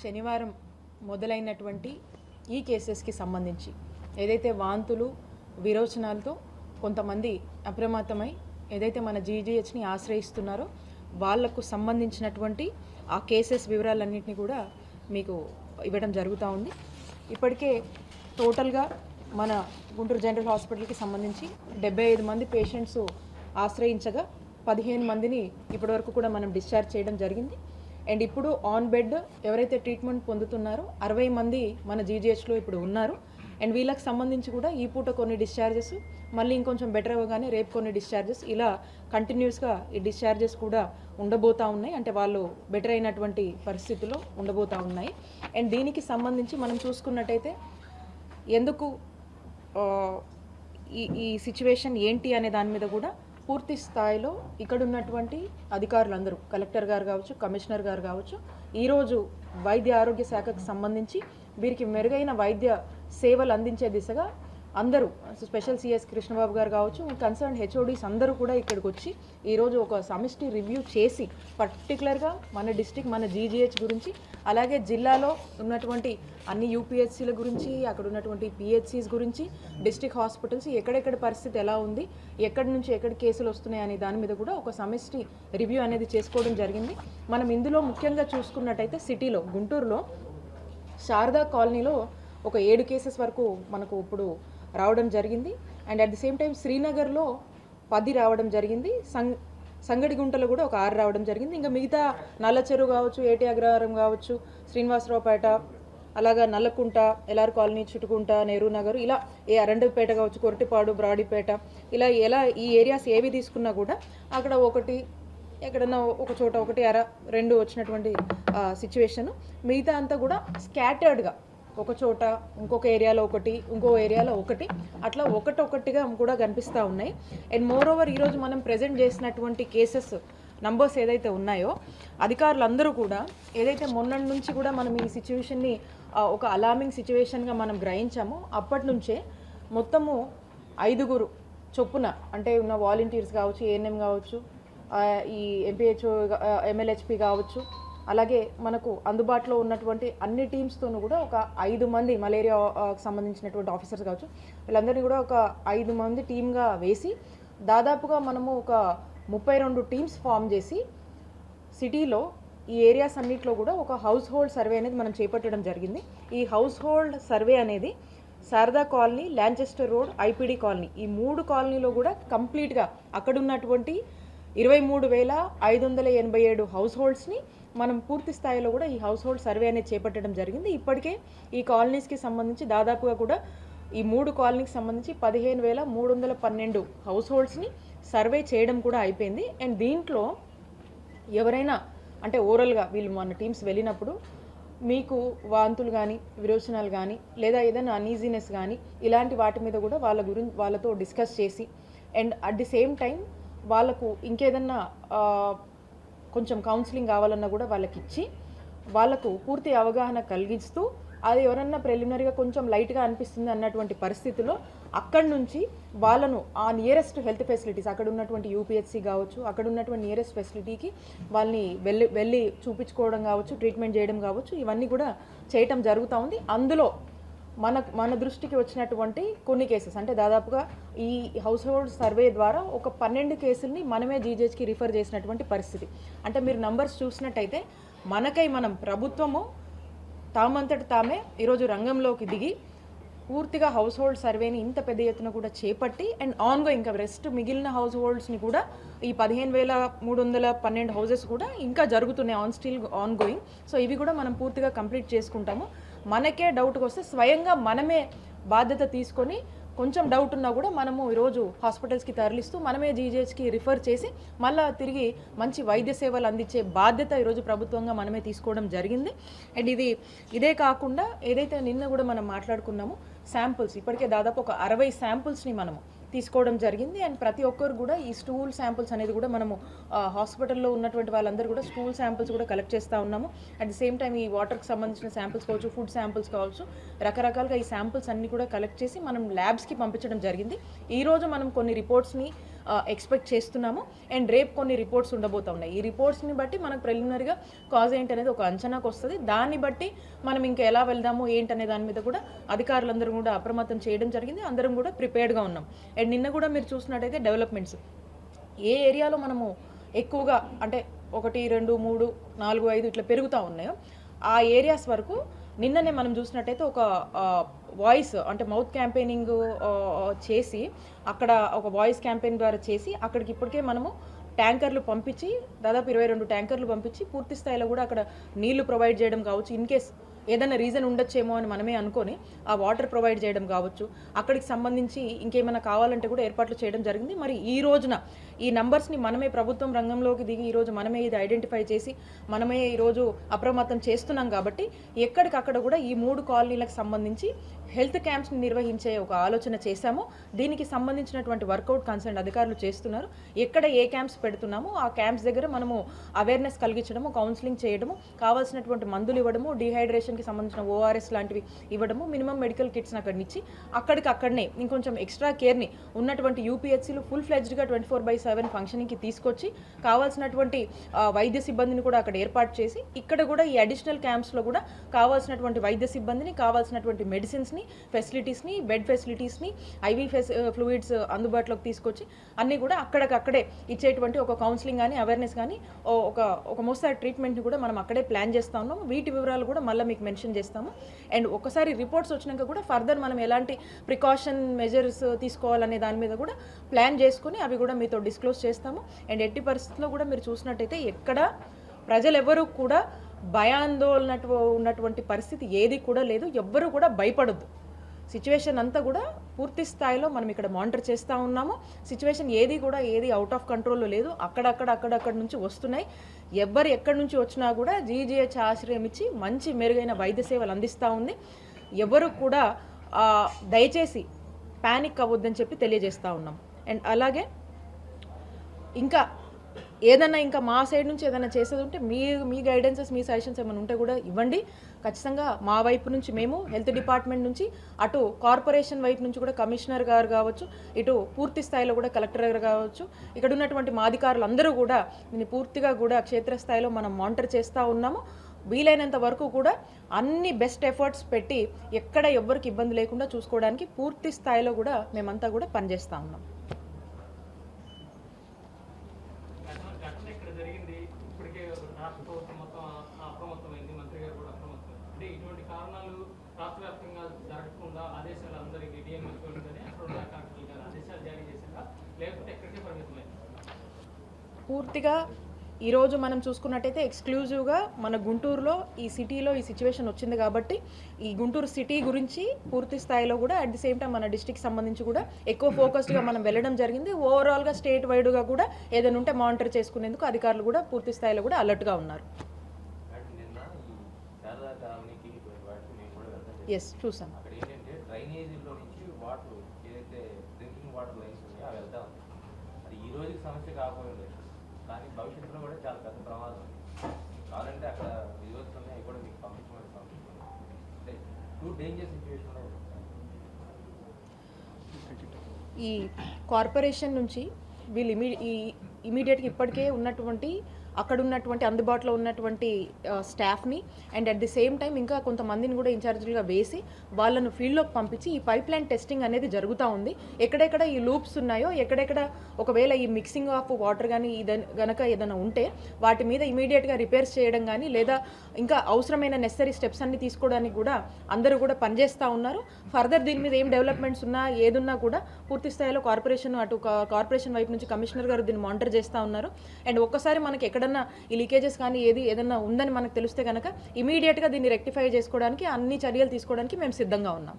శనివారం మొదలైనటువంటి ఈ కేసెస్కి సంబంధించి ఏదైతే వాంతులు విరోచనాలతో కొంతమంది అప్రమత్తమై ఏదైతే మన జీజీహెచ్ని ఆశ్రయిస్తున్నారో వాళ్ళకు సంబంధించినటువంటి ఆ కేసెస్ వివరాలన్నింటినీ కూడా మీకు ఇవ్వడం జరుగుతూ ఉంది. ఇప్పటికే టోటల్గా మన గుంటూరు జనరల్ హాస్పిటల్కి సంబంధించి డెబ్బై ఐదు మంది పేషెంట్స్ ఆశ్రయించగా పదిహేను మందిని ఇప్పటివరకు కూడా మనం డిశ్చార్జ్ చేయడం జరిగింది. అండ్ ఇప్పుడు ఆన్ బెడ్ ఎవరైతే ట్రీట్మెంట్ పొందుతున్నారో అరవై మంది మన జీజీహెచ్లో ఇప్పుడు ఉన్నారు. అండ్ వీళ్ళకి సంబంధించి కూడా ఈ పూట కొన్ని డిశ్చార్జెస్ మళ్ళీ ఇంకొంచెం బెటర్ అవ్వగానే రేపు కొన్ని డిశ్చార్జెస్ ఇలా కంటిన్యూస్గా ఈ డిశ్చార్జెస్ కూడా ఉండబోతూ ఉన్నాయి. అంటే వాళ్ళు బెటర్ అయినటువంటి పరిస్థితుల్లో ఉండబోతా ఉన్నాయి. అండ్ దీనికి సంబంధించి మనం చూసుకున్నట్టయితే ఎందుకు ఈ ఈ సిచ్యువేషన్ ఏంటి అనే దాని మీద కూడా పూర్తి స్థాయిలో ఇక్కడ ఉన్నటువంటి అధికారులందరూ కలెక్టర్ గారు కావచ్చు కమిషనర్ గారు కావచ్చు ఈరోజు వైద్య ఆరోగ్య శాఖకు సంబంధించి వీరికి మెరుగైన వైద్య సేవలు అందించే దిశగా అందరూ స్పెషల్ సిఎస్ కృష్ణబాబు గారు కావచ్చు కన్సర్న్ హెచ్ఓడీస్ అందరూ కూడా ఇక్కడికి వచ్చి ఈరోజు ఒక సమిష్టి రివ్యూ చేసి పర్టికులర్గా మన డిస్టిక్ మన జీజీహెచ్ గురించి అలాగే జిల్లాలో ఉన్నటువంటి అన్ని యూపీహెచ్సీల గురించి అక్కడ ఉన్నటువంటి పిహెచ్సిస్ గురించి డిస్టిక్ హాస్పిటల్స్ ఎక్కడెక్కడ పరిస్థితి ఎలా ఉంది ఎక్కడి నుంచి ఎక్కడ కేసులు వస్తున్నాయి అనే దాని మీద కూడా ఒక సమిష్టి రివ్యూ అనేది చేసుకోవడం జరిగింది. మనం ఇందులో ముఖ్యంగా చూసుకున్నట్టయితే సిటీలో గుంటూరులో శారదా కాలనీలో ఒక ఏడు కేసెస్ వరకు మనకు ఇప్పుడు రావడం జరిగింది. And at the same time శ్రీనగర్లో పది రావడం జరిగింది. సంగ్ సంగడిగుంటలో కూడా ఒక ఆరు రావడం జరిగింది. ఇంకా మిగతా నల్లచెరువు కావచ్చు ఏటి అగ్రహారం కావచ్చు శ్రీనివాసరావుపేట అలాగా నల్లకుంట ఎల్ఆర్ కాలనీ చుట్టుకుంట నెహ్రూ నగర్ ఇలా ఏ అరండపేట కావచ్చు కొరటిపాడు బ్రాడీపేట ఇలా ఎలా ఈ ఏరియాస్ ఏవి తీసుకున్నా కూడా అక్కడ ఒకటి ఎక్కడన్నా ఒక చోట ఒకటి అర రెండు వచ్చినటువంటి సిచ్యువేషన్ మిగతా అంతా కూడా స్కాటర్డ్గా ఒక చోట ఇంకొక ఏరియాలో ఒకటి ఇంకో ఏరియాలో ఒకటి. అట్లా ఒకటొకటిగా కూడా కనిపిస్తూ ఉన్నాయి. అండ్ మోర్ ఓవర్ ఈరోజు మనం ప్రజెంట్ చేసినటువంటి కేసెస్ నంబర్స్ ఏదైతే ఉన్నాయో అధికారులందరూ కూడా ఏదైతే మొన్నటి నుంచి కూడా మనం ఈ సిచ్యువేషన్ని ఒక అలామింగ్ సిచ్యువేషన్గా మనం గ్రహించామో అప్పటి నుంచే మొత్తము ఐదుగురు చొప్పున అంటే ఉన్న వాలంటీర్స్ కావచ్చు ఏఎన్ఎం కావచ్చు ఈ ఎంపీహెచ్ఓ ఎమ్మెల్యేహెచ్పి కావచ్చు అలాగే మనకు అందుబాటులో ఉన్నటువంటి అన్ని టీమ్స్తోనూ కూడా ఒక ఐదు మంది మలేరియాకి సంబంధించినటువంటి ఆఫీసర్స్ కావచ్చు వీళ్ళందరినీ కూడా ఒక ఐదు మంది టీమ్గా వేసి దాదాపుగా మనము ఒక ముప్పై రెండు టీమ్స్ ఫామ్ చేసి సిటీలో ఈ ఏరియాస్ అన్నింటిలో కూడా ఒక హౌస్ హోల్డ్ సర్వే అనేది మనం చేపట్టడం జరిగింది. ఈ హౌస్ హోల్డ్ సర్వే అనేది Sharada colony Lanchester road IPD colony. ఈ మూడు కాలనీలో కూడా కంప్లీట్గా అక్కడున్నటువంటి ఇరవై మూడు వేల ఐదు వందల ఎనభై ఏడు హౌస్ హోల్డ్స్ని మనం పూర్తి స్థాయిలో కూడా ఈ హౌస్ హోల్డ్ సర్వే అనేది చేపట్టడం జరిగింది. ఇప్పటికే ఈ కాలనీస్కి సంబంధించి దాదాపుగా కూడా ఈ మూడు కాలనీకి సంబంధించి పదిహేను వేల మూడు వందల పన్నెండు హౌస్ హోల్డ్స్ని సర్వే చేయడం కూడా అయిపోయింది. అండ్ దీంట్లో ఎవరైనా అంటే ఓవరల్గా వీళ్ళు మన టీమ్స్ వెళ్ళినప్పుడు మీకు వాంతులు కానీ విరోచనాలు కానీ లేదా ఏదైనా అనీజీనెస్ కానీ ఇలాంటి వాటి మీద కూడా వాళ్ళ గురించి వాళ్ళతో డిస్కస్ చేసి and at the same time వాళ్ళకు ఇంకేదన్నా కొంచెం కౌన్సిలింగ్ కావాలన్నా కూడా వాళ్ళకి ఇచ్చి వాళ్ళకు పూర్తి అవగాహన కలిగిస్తూ అది ఎవరన్నా ప్రిలిమినరీగా కొంచెం లైట్గా అనిపిస్తుంది అన్నటువంటి పరిస్థితిలో అక్కడి నుంచి వాళ్ళను ఆ నియరెస్ట్ హెల్త్ ఫెసిలిటీస్ అక్కడ ఉన్నటువంటి యూపీహెచ్సి కావచ్చు అక్కడ ఉన్నటువంటి నియరెస్ట్ ఫెసిలిటీకి వాళ్ళని వెళ్ళి వెళ్ళి చూపించుకోవడం కావచ్చు ట్రీట్మెంట్ చేయడం కావచ్చు ఇవన్నీ కూడా చేయటం జరుగుతూ ఉంది. అందులో మన మన దృష్టికి వచ్చినటువంటి కొన్ని కేసెస్. అంటే దాదాపుగా ఈ హౌస్ హోల్డ్ సర్వే ద్వారా ఒక పన్నెండు కేసుల్ని మనమే జీజేహెచ్కి రిఫర్ చేసినటువంటి పరిస్థితి. అంటే మీరు నంబర్స్ చూసినట్టయితే మనకై మనం ప్రభుత్వము తామంతటి తామే ఈరోజు రంగంలోకి దిగి పూర్తిగా హౌస్ హోల్డ్ సర్వేని ఇంత పెద్ద ఎత్తున కూడా చేపట్టి అండ్ ఆన్గో ఇంకా రెస్ట్ మిగిలిన హౌస్ హోల్డ్స్ని కూడా ఈ పదిహేను వేల మూడు వందల పన్నెండు హౌసెస్ కూడా ఇంకా జరుగుతున్నాయి on still on going so ఇవి కూడా మనం పూర్తిగా కంప్లీట్ చేసుకుంటాము. మనకే డౌట్కి వస్తే స్వయంగా మనమే బాధ్యత తీసుకొని కొంచెం డౌట్ ఉన్నా కూడా మనము ఈరోజు హాస్పిటల్స్కి తరలిస్తూ మనమే జీజేహెచ్కి రిఫర్ చేసి మళ్ళీ తిరిగి మంచి వైద్య సేవలు అందించే బాధ్యత ఈరోజు ప్రభుత్వంగా మనమే తీసుకోవడం జరిగింది. అండ్ ఇది ఇదే కాకుండా ఏదైతే నిన్న కూడా మనం మాట్లాడుకున్నామో శాంపుల్స్ ఇప్పటికే దాదాపు ఒక అరవై శాంపుల్స్ని మనము తీసుకోవడం జరిగింది. అండ్ ప్రతి ఒక్కరు కూడా ఈ స్టూల్ శాంపుల్స్ అనేది కూడా మనము హాస్పిటల్లో ఉన్నటువంటి వాళ్ళందరూ కూడా స్టూల్ శాంపుల్స్ కూడా కలెక్ట్ చేస్తూ ఉన్నాము. అట్ ది సేమ్ టైం ఈ వాటర్కి సంబంధించిన శాంపుల్స్ కావచ్చు ఫుడ్ శాంపుల్స్ కావచ్చు రకరకాలుగా ఈ శాంపుల్స్ అన్ని కూడా కలెక్ట్ చేసి మనం ల్యాబ్స్కి పంపించడం జరిగింది. ఈరోజు మనం కొన్ని రిపోర్ట్స్ని ఎక్స్పెక్ట్ చేస్తున్నాము. అండ్ రేపు కొన్ని రిపోర్ట్స్ ఉండబోతా ఉన్నాయి. ఈ రిపోర్ట్స్ని బట్టి మనకు ప్రిలిమినరీగా కాజ్ ఏంటి అనేది ఒక అంచనాకు వస్తుంది. దాన్ని బట్టి మనం ఇంకా ఎలా వెళ్దాము ఏంటనే దాని మీద కూడా అధికారులందరూ కూడా అప్రమత్తం చేయడం జరిగింది. అందరం కూడా ప్రిపేర్డ్గా ఉన్నాం. అండ్ నిన్న కూడా మీరు చూసినట్టయితే డెవలప్మెంట్స్ ఏ ఏరియాలో మనము ఎక్కువగా అంటే ఒకటి రెండు మూడు నాలుగు ఐదు ఇట్లా పెరుగుతూ ఉన్నాయో ఆ ఏరియాస్ వరకు నిన్ననే మనం చూసినట్టయితే ఒక వాయిస్ అంటే మౌత్ క్యాంపెయినింగ్ చేసి అక్కడ ఒక వాయిస్ క్యాంపెయిన్ ద్వారా చేసి అక్కడికి ఇప్పటికే మనము ట్యాంకర్లు పంపించి దాదాపు ఇరవై రెండు ట్యాంకర్లు పంపించి పూర్తి స్థాయిలో కూడా అక్కడ నీళ్ళు ప్రొవైడ్ చేయడం కావచ్చు ఇన్ కేస్ ఏదైనా రీజన్ ఉండొచ్చేమో అని మనమే అనుకొని ఆ వాటర్ ప్రొవైడ్ చేయడం కావచ్చు. అక్కడికి సంబంధించి ఇంకేమైనా కావాలంటే కూడా ఏర్పాట్లు చేయడం జరిగింది. మరి ఈ రోజున ఈ నంబర్స్ని మనమే ప్రభుత్వం రంగంలోకి దిగి ఈరోజు మనమే ఇది ఐడెంటిఫై చేసి మనమే ఈరోజు అప్రమత్తం చేస్తున్నాం కాబట్టి ఎక్కడికక్కడ కూడా ఈ మూడు కాలనీలకు సంబంధించి హెల్త్ క్యాంప్స్ని నిర్వహించే ఒక ఆలోచన చేశాము. దీనికి సంబంధించినటువంటి వర్కౌట్ కన్సర్న్ అధికారులు చేస్తున్నారు. ఎక్కడ ఏ క్యాంప్స్ పెడుతున్నామో ఆ క్యాంప్స్ దగ్గర మనము అవేర్నెస్ కలిగించడము కౌన్సిలింగ్ చేయడము కావాల్సినటువంటి మందులు ఇవ్వడము డిహైడ్రేషన్కి సంబంధించిన ఓఆర్ఎస్ లాంటివి ఇవ్వడము మినిమం మెడికల్ కిట్స్ని అక్కడి నుంచి అక్కడికి అక్కడనే ఇంకొంచెం ఎక్స్ట్రా కేర్ని ఉన్నటువంటి యూపీహెచ్సీలు ఫుల్ ఫ్లెడ్జ్డ్గా ట్వంటీ ఫోర్ బై సెవెన్ ఫంక్షనింగ్కి తీసుకొచ్చి కావాల్సినటువంటి వైద్య సిబ్బందిని కూడా అక్కడ ఏర్పాటు చేసి ఇక్కడ కూడా ఈ అడిషనల్ క్యాంప్స్లో కూడా కావాల్సినటువంటి వైద్య సిబ్బందిని కావాల్సినటువంటి మెడిసిన్స్ని ఫెసిలిటీస్ని బెడ్ ఫెసిలిటీస్ని ఐవీ ఫెస్ ఫ్లూయిడ్స్ అందుబాటులోకి తీసుకొచ్చి అన్నీ కూడా అక్కడికక్కడే ఇచ్చేటువంటి ఒక కౌన్సిలింగ్ కానీ అవేర్నెస్ కానీ ఓ- ఒక ఒక మోస్తారు ట్రీట్మెంట్ని కూడా మనం అక్కడే ప్లాన్ చేస్తా ఉన్నాము. వీటి వివరాలు కూడా మళ్ళీ మీకు మెన్షన్ చేస్తాము. అండ్ ఒకసారి రిపోర్ట్స్ వచ్చినాక కూడా ఫర్దర్ మనం ఎలాంటి ప్రికాషన్ మెజర్స్ తీసుకోవాలనే దాని మీద కూడా ప్లాన్ చేసుకుని అవి కూడా మీతో డిస్క్లోజ్ చేస్తాము. అండ్ ఎట్టి పరిస్థితుల్లో కూడా మీరు చూసినట్టయితే ఎక్కడ ప్రజలు కూడా భయాందోళన ఉన్నటువంటి పరిస్థితి ఏది కూడా లేదు. ఎవ్వరూ కూడా భయపడద్దు. సిచ్యువేషన్ అంతా కూడా పూర్తి స్థాయిలో మనం ఇక్కడ మానిటర్ చేస్తూ ఉన్నాము. సిచ్యువేషన్ ఏది కూడా ఏది అవుట్ ఆఫ్ కంట్రోల్లో లేదు. అక్కడక్కడ అక్కడక్కడ నుంచి వస్తున్నాయి. ఎవ్వరు ఎక్కడి నుంచి వచ్చినా కూడా జీజీహెచ్ ఆశ్రయం ఇచ్చి మంచి మెరుగైన వైద్య సేవలు అందిస్తూ ఉంది. ఎవరు కూడా దయచేసి ప్యానిక్ అవ్వద్దని చెప్పి తెలియజేస్తూ ఉన్నాం. అండ్ అలాగే ఇంకా ఏదైనా ఇంకా మా సైడ్ నుంచి ఏదైనా చేసేది ఉంటే మీ మీ గైడెన్సెస్ మీ సజెషన్స్ ఏమైనా ఉంటే కూడా ఇవ్వండి. ఖచ్చితంగా మా వైపు నుంచి మేము హెల్త్ డిపార్ట్మెంట్ నుంచి అటు కార్పొరేషన్ వైపు నుంచి కూడా కమిషనర్ గారు కావచ్చు ఇటు పూర్తి స్థాయిలో కూడా కలెక్టర్ గారు కావచ్చు ఇక్కడ ఉన్నటువంటి మా అధికారులు అందరూ కూడా దీన్ని పూర్తిగా కూడా క్షేత్రస్థాయిలో మనం మానిటర్ చేస్తూ ఉన్నాము. వీలైనంత వరకు కూడా అన్ని బెస్ట్ ఎఫర్ట్స్ పెట్టి ఎక్కడ ఎవ్వరికి ఇబ్బంది లేకుండా చూసుకోవడానికి పూర్తి స్థాయిలో కూడా మేమంతా కూడా పనిచేస్తూ ఉన్నాం. పూర్తిగా ఈరోజు మనం చూసుకున్నట్టయితే ఎక్స్క్లూజివ్గా మన గుంటూరులో ఈ సిటీలో ఈ సిచ్యువేషన్ వచ్చింది కాబట్టి ఈ గుంటూరు సిటీ గురించి పూర్తి స్థాయిలో కూడా అట్ ది సేమ్ టైం మన డిస్టిక్ సంబంధించి కూడా ఎక్కువ ఫోకస్డ్గా మనం వెళ్ళడం జరిగింది. ఓవరాల్గా స్టేట్ వైడ్గా కూడా ఏదైనా ఉంటే మానిటర్ చేసుకునేందుకు అధికారులు కూడా పూర్తి స్థాయిలో కూడా అలర్ట్గా ఉన్నారు. ఎస్ చూసాం. ఈ రోజుకి సమస్య కాకపోయి ఉండేది కానీ భవిష్యత్తులో కూడా చాలా పెద్ద ప్రమాదం. ఉంది కావాలంటే అక్కడ విజువల్స్ ఉన్నాయి అవి కూడా మీకు పంపించమని పంపించాను అంటే టూ డేంజర్ సిచ్యువేషన్లో ఈ కార్పొరేషన్ నుంచి వీళ్ళు ఇమీ ఈ ఇమీడియట్గా ఇప్పటికే ఉన్నటువంటి అక్కడ ఉన్నటువంటి అందుబాటులో ఉన్నటువంటి స్టాఫ్ని and at the same time ఇంకా కొంతమందిని కూడా ఇన్ఛార్జీలుగా వేసి వాళ్ళను ఫీల్డ్లోకి పంపించి ఈ పైప్ లైన్ టెస్టింగ్ అనేది జరుగుతూ ఉంది. ఎక్కడెక్కడ ఈ లూప్స్ ఉన్నాయో ఎక్కడెక్కడ ఒకవేళ ఈ మిక్సింగ్ ఆఫ్ వాటర్ కానీ ఇదని గనక ఏదైనా ఉంటే వాటి మీద ఇమీడియట్గా రిపేర్స్ చేయడం కానీ లేదా ఇంకా అవసరమైన నెసరీ స్టెప్స్ అన్ని తీసుకోవడానికి కూడా అందరూ కూడా పనిచేస్తూ ఉన్నారు. ఫర్దర్ దీని మీద ఏం డెవలప్మెంట్స్ ఉన్నా ఏదున్నా కూడా పూర్తి స్థాయిలో కార్పొరేషన్ అటు కార్పొరేషన్ వైపు నుంచి కమిషనర్ గారు దీన్ని మానిటర్ చేస్తూ ఉన్నారు. అండ్ ఒక్కసారి మనకి ఎక్కడ ఏదన్నా ఈ లీకేజెస్ కానీ ఏది ఏదన్నా ఉందని మనకు తెలిస్తే కనుక ఇమీడియట్గా దీన్ని రెక్టిఫై చేసుకోవడానికి అన్ని చర్యలు తీసుకోవడానికి మేము సిద్ధంగా ఉన్నాం.